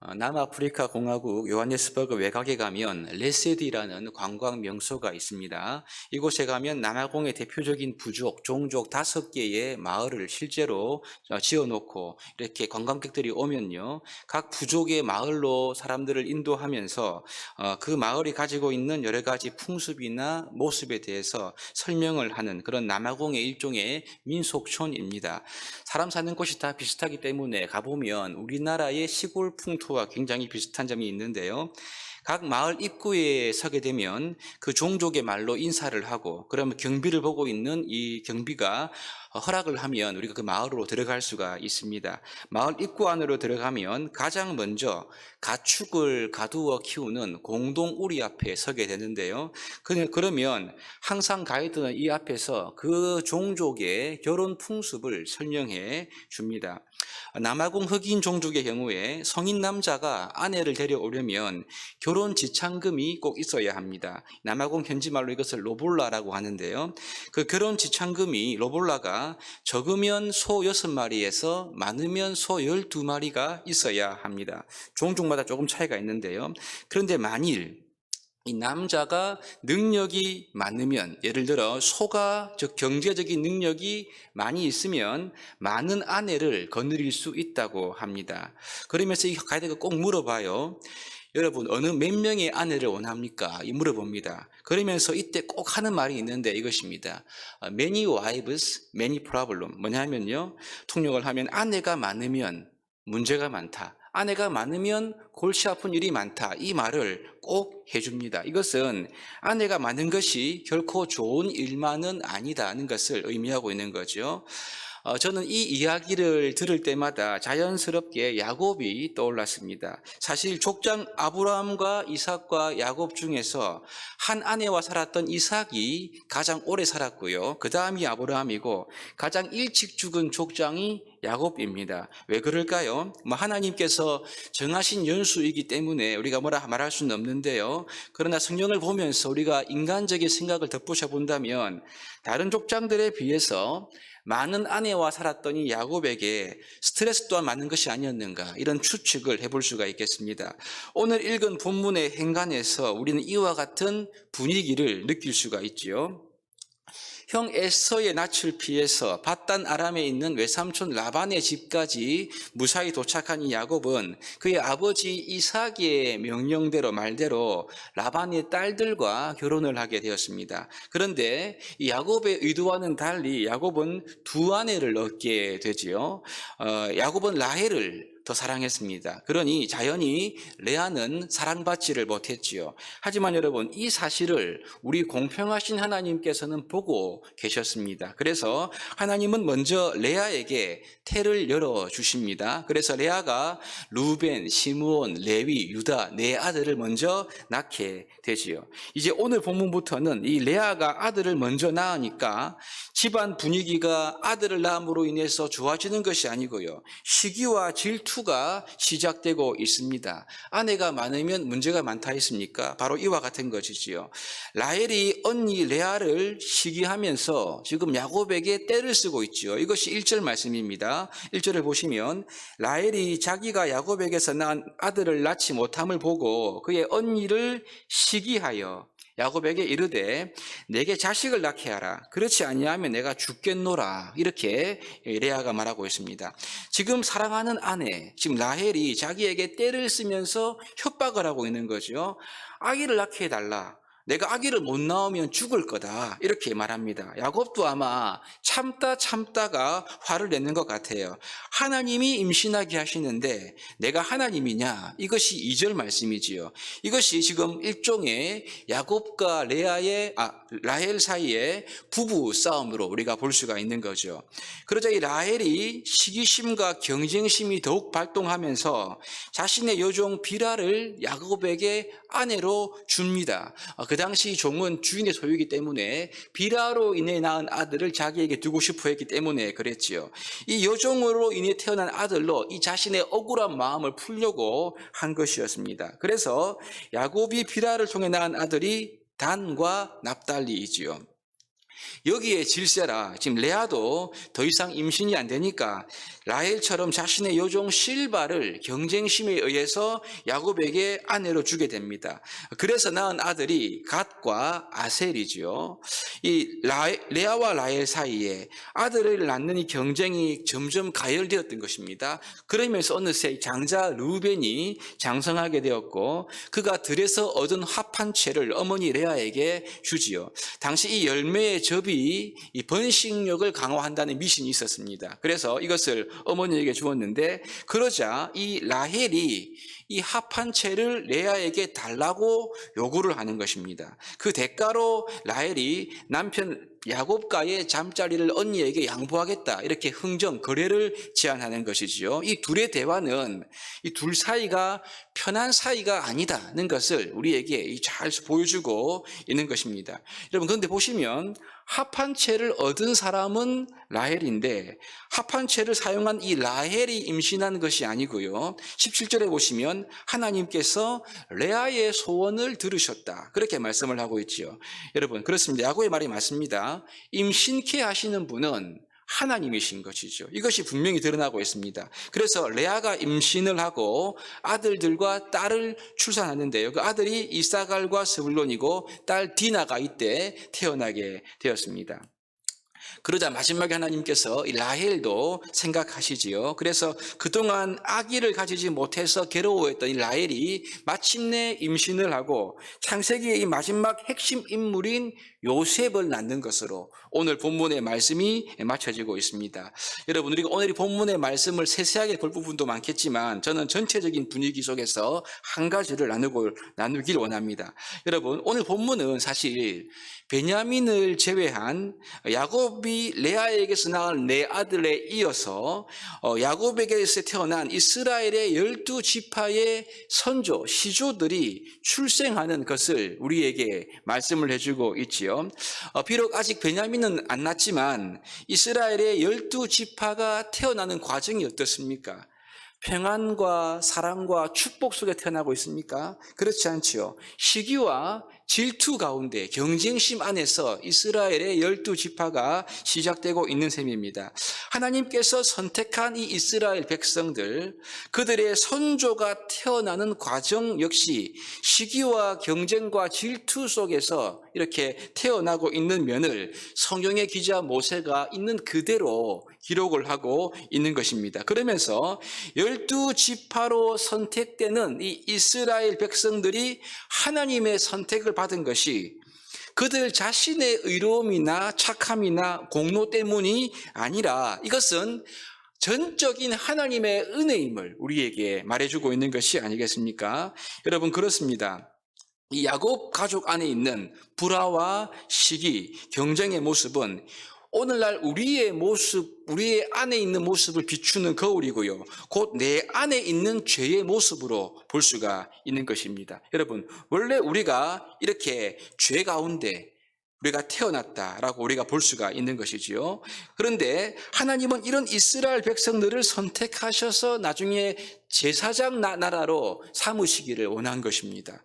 어, 남아프리카 공화국 요하네스버그 외곽에 가면 레세디라는 관광 명소가 있습니다. 이곳에 가면 남아공의 대표적인 부족, 종족 다섯 개의 마을을 실제로 어, 지어놓고 이렇게 관광객들이 오면요, 각 부족의 마을로 사람들을 인도하면서 어, 그 마을이 가지고 있는 여러 가지 풍습이나 모습에 대해서 설명을 하는 그런 남아공의 일종의 민속촌입니다. 사람 사는 곳이 다 비슷하기 때문에 가보면 우리나라의 시골 풍토 와 굉장히 비슷한 점이 있는데요. 각 마을 입구에 서게 되면 그 종족의 말로 인사를 하고 그러면 경비를 보고 있는 이 경비가 허락을 하면 우리가 그 마을로 들어갈 수가 있습니다. 마을 입구 안으로 들어가면 가장 먼저 가축을 가두어 키우는 공동 우리 앞에 서게 되는데요. 그- 그러면 항상 가이드는 이 앞에서 그 종족의 결혼 풍습을 설명해 줍니다. 남아공 흑인 종족의 경우에 성인 남자가 아내를 데려오려면 결혼 지참금이 꼭 있어야 합니다. 남아공 현지 말로 이것을 로볼라라고 하는데요. 그 결혼 지참금이 로볼라가 적으면 소 6마리에서 많으면 소 12마리가 있어야 합니다. 종족마다 조금 차이가 있는데요. 그런데 만일 이 남자가 능력이 많으면 예를 들어 소가 즉 경제적인 능력이 많이 있으면 많은 아내를 거느릴 수 있다고 합니다. 그러면서 이 가이드가 꼭 물어봐요. 여러분 어느 몇 명의 아내를 원합니까? 이 물어봅니다. 그러면서 이때 꼭 하는 말이 있는데 이것입니다. 어, Many wives, many problem. 뭐냐면요. 통역을 하면 아내가 많으면 문제가 많다. 아내가 많으면 골치 아픈 일이 많다. 이 말을 꼭 해줍니다. 이것은 아내가 많은 것이 결코 좋은 일만은 아니다는 것을 의미하고 있는 거죠. 어, 저는 이 이야기를 들을 때마다 자연스럽게 야곱이 떠올랐습니다. 사실 족장 아브라함과 이삭과 야곱 중에서 한 아내와 살았던 이삭이 가장 오래 살았고요. 그 다음이 아브라함이고 가장 일찍 죽은 족장이 야곱입니다. 왜 그럴까요? 뭐 하나님께서 정하신 연수이기 때문에 우리가 뭐라 말할 수는 없는데요. 그러나 성경을 보면서 우리가 인간적인 생각을 덧붙여 본다면 다른 족장들에 비해서 많은 아내와 살았던 이 야곱에게 스트레스 또한 많은 것이 아니었는가 이런 추측을 해볼 수가 있겠습니다. 오늘 읽은 본문의 행간에서 우리는 이와 같은 분위기를 느낄 수가 있지요. 형 에서의 낯을 피해서 바단 아람에 있는 외삼촌 라반의 집까지 무사히 도착한 이 야곱은 그의 아버지 이삭의 명령대로 말대로 라반의 딸들과 결혼을 하게 되었습니다. 그런데 이 야곱의 의도와는 달리 야곱은 두 아내를 얻게 되지요. 어, 야곱은 라헬을 더 사랑했습니다. 그러니 자연히 레아는 사랑받지를 못했지요. 하지만 여러분 이 사실을 우리 공평하신 하나님께서는 보고 계셨습니다. 그래서 하나님은 먼저 레아에게 태를 열어 주십니다. 그래서 레아가 루벤, 시므온, 레위, 유다 네 아들을 먼저 낳게 되지요. 이제 오늘 본문부터는 이 레아가 아들을 먼저 낳으니까 집안 분위기가 아들을 낳음으로 인해서 좋아지는 것이 아니고요. 시기와 질투 가 시작되고 있습니다. 아내가 많으면 문제가 많다 했습니까? 바로 이와 같은 것이지요. 라헬이 언니 레아를 시기하면서 지금 야곱에게 때를 쓰고 있지요. 이것이 1절 말씀입니다. 1절을 보시면 라헬이 자기가 야곱에게서 낳은 아들을 낳지 못함을 보고 그의 언니를 시기하여 야곱에게 이르되 내게 자식을 낳게 하라. 그렇지 아니하면 내가 죽겠노라. 이렇게 레아가 말하고 있습니다. 지금 사랑하는 아내, 지금 라헬이 자기에게 때를 쓰면서 협박을 하고 있는 거죠. 아기를 낳게 해달라. 내가 아기를 못 낳으면 죽을 거다. 이렇게 말합니다. 야곱도 아마 참다 참다가 화를 내는 것 같아요. 하나님이 임신하게 하시는데 내가 하나님이냐? 이것이 2절 말씀이지요. 이것이 지금 일종의 야곱과 레아의 아, 라헬 사이의 부부 싸움으로 우리가 볼 수가 있는 거죠. 그러자 이 라헬이 시기심과 경쟁심이 더욱 발동하면서 자신의 여종 비라를 야곱에게 아내로 줍니다. 어, 그 당시 종은 주인의 소유이기 때문에 비라로 인해 낳은 아들을 자기에게 두고 싶어 했기 때문에 그랬지요. 이 여종으로 인해 태어난 아들로 이 자신의 억울한 마음을 풀려고 한 것이었습니다. 그래서 야곱이 비라를 통해 낳은 아들이 단과 납달리이지요. 여기에 질세라 지금 레아도 더 이상 임신이 안 되니까 라헬처럼 자신의 요종 실바를 경쟁심에 의해서 야곱에게 아내로 주게 됩니다. 그래서 낳은 아들이 갓과 아셀이지요. 이 라, 레아와 라헬 사이에 아들을 낳는 이 경쟁이 점점 가열되었던 것입니다. 그러면서 어느새 장자 루벤이 장성하게 되었고 그가 들에서 얻은 합한 채를 어머니 레아에게 주지요. 당시 이 열매의 접이 이 번식력을 강화한다는 미신이 있었습니다. 그래서 이것을 어머니에게 주었는데 그러자 이 라헬이 이 합한 채를 레아에게 달라고 요구를 하는 것입니다. 그 대가로 라헬이 남편 야곱과의 잠자리를 언니에게 양보하겠다 이렇게 흥정 거래를 제안하는 것이지요. 이 둘의 대화는 이 둘 사이가 편한 사이가 아니다는 것을 우리에게 잘 보여주고 있는 것입니다. 여러분 그런데 보시면 합한 채를 얻은 사람은 라헬인데 합한 채를 사용한 이 라헬이 임신한 것이 아니고요. 17절에 보시면 하나님께서 레아의 소원을 들으셨다. 그렇게 말씀을 하고 있지요. 여러분 그렇습니다. 야고의 말이 맞습니다. 임신케 하시는 분은 하나님이신 것이죠. 이것이 분명히 드러나고 있습니다. 그래서 레아가 임신을 하고 아들들과 딸을 출산하는데요. 그 아들이 이사갈과 스불론이고 딸 디나가 이때 태어나게 되었습니다. 그러자 마지막에 하나님께서 이 라헬도 생각하시지요. 그래서 그동안 아기를 가지지 못해서 괴로워했던 이 라헬이 마침내 임신을 하고 창세기의 이 마지막 핵심 인물인 요셉을 낳는 것으로 오늘 본문의 말씀이 맞춰지고 있습니다. 여러분, 우리가 오늘 이 본문의 말씀을 세세하게 볼 부분도 많겠지만 저는 전체적인 분위기 속에서 한 가지를 나누고, 나누길 원합니다. 여러분, 오늘 본문은 사실 베냐민을 제외한 야곱이 레아에게서 낳은 네 아들에 이어서 어, 야곱에게서 태어난 이스라엘의 열두 지파의 선조, 시조들이 출생하는 것을 우리에게 말씀을 해주고 있지요. 어, 비록 아직 베냐민은 안 났지만 이스라엘의 열두 지파가 태어나는 과정이 어떻습니까? 평안과 사랑과 축복 속에 태어나고 있습니까? 그렇지 않지요. 시기와 질투 가운데 경쟁심 안에서 이스라엘의 열두 지파가 시작되고 있는 셈입니다. 하나님께서 선택한 이 이스라엘 백성들, 그들의 선조가 태어나는 과정 역시 시기와 경쟁과 질투 속에서 이렇게 태어나고 있는 면을 성경의 기자 모세가 있는 그대로 기록을 하고 있는 것입니다. 그러면서 열두 지파로 선택되는 이 이스라엘 백성들이 하나님의 선택을 받은 것이 그들 자신의 의로움이나 착함이나 공로 때문이 아니라 이것은 전적인 하나님의 은혜임을 우리에게 말해주고 있는 것이 아니겠습니까? 여러분 그렇습니다. 이 야곱 가족 안에 있는 불화와 시기, 경쟁의 모습은 오늘날 우리의 모습, 우리의 안에 있는 모습을 비추는 거울이고요. 곧 내 안에 있는 죄의 모습으로 볼 수가 있는 것입니다. 여러분, 원래 우리가 이렇게 죄 가운데 우리가 태어났다라고 우리가 볼 수가 있는 것이지요. 그런데 하나님은 이런 이스라엘 백성들을 선택하셔서 나중에 제사장 나라로 삼으시기를 원한 것입니다.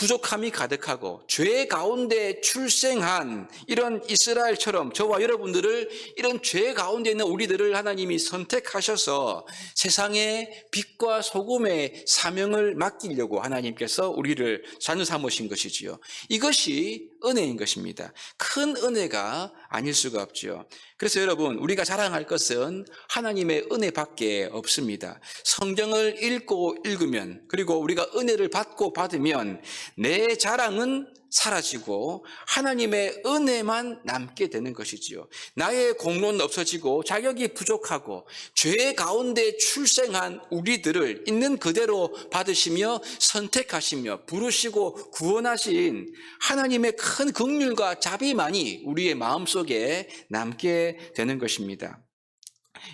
부족함이 가득하고 죄 가운데 출생한 이런 이스라엘처럼 저와 여러분들을 이런 죄 가운데 있는 우리들을 하나님이 선택하셔서 세상의 빛과 소금의 사명을 맡기려고 하나님께서 우리를 자녀 삼으신 것이지요. 이것이 은혜인 것입니다. 큰 은혜가 아닐 수가 없지요. 그래서 여러분, 우리가 자랑할 것은 하나님의 은혜밖에 없습니다. 성경을 읽고 읽으면, 그리고 우리가 은혜를 받고 받으면 내 자랑은 사라지고 하나님의 은혜만 남게 되는 것이지요. 나의 공로는 없어지고 자격이 부족하고 죄 가운데 출생한 우리들을 있는 그대로 받으시며 선택하시며 부르시고 구원하신 하나님의 큰 긍휼과 자비만이 우리의 마음속에 남게 되는 것입니다.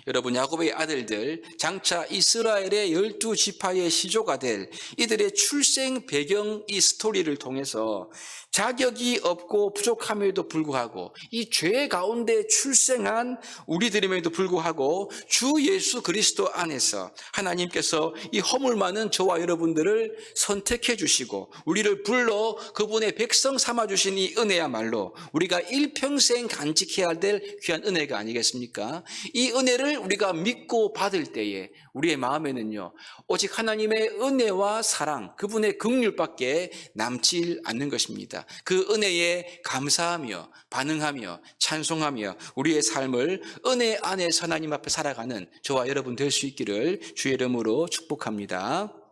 여러분 야곱의 아들들 장차 이스라엘의 열두 지파의 시조가 될 이들의 출생 배경 이 스토리를 통해서 자격이 없고 부족함에도 불구하고 이 죄 가운데 출생한 우리들임에도 불구하고 주 예수 그리스도 안에서 하나님께서 이 허물 많은 저와 여러분들을 선택해 주시고 우리를 불러 그분의 백성 삼아 주신 이 은혜야말로 우리가 일평생 간직해야 될 귀한 은혜가 아니겠습니까? 이 은혜 를 우리가 믿고 받을 때에 우리의 마음에는요 오직 하나님의 은혜와 사랑 그분의 긍휼밖에 남지 않는 것입니다. 그 은혜에 감사하며 반응하며 찬송하며 우리의 삶을 은혜 안에 하나님 앞에 살아가는 저와 여러분 될 수 있기를 주의 이름으로 축복합니다.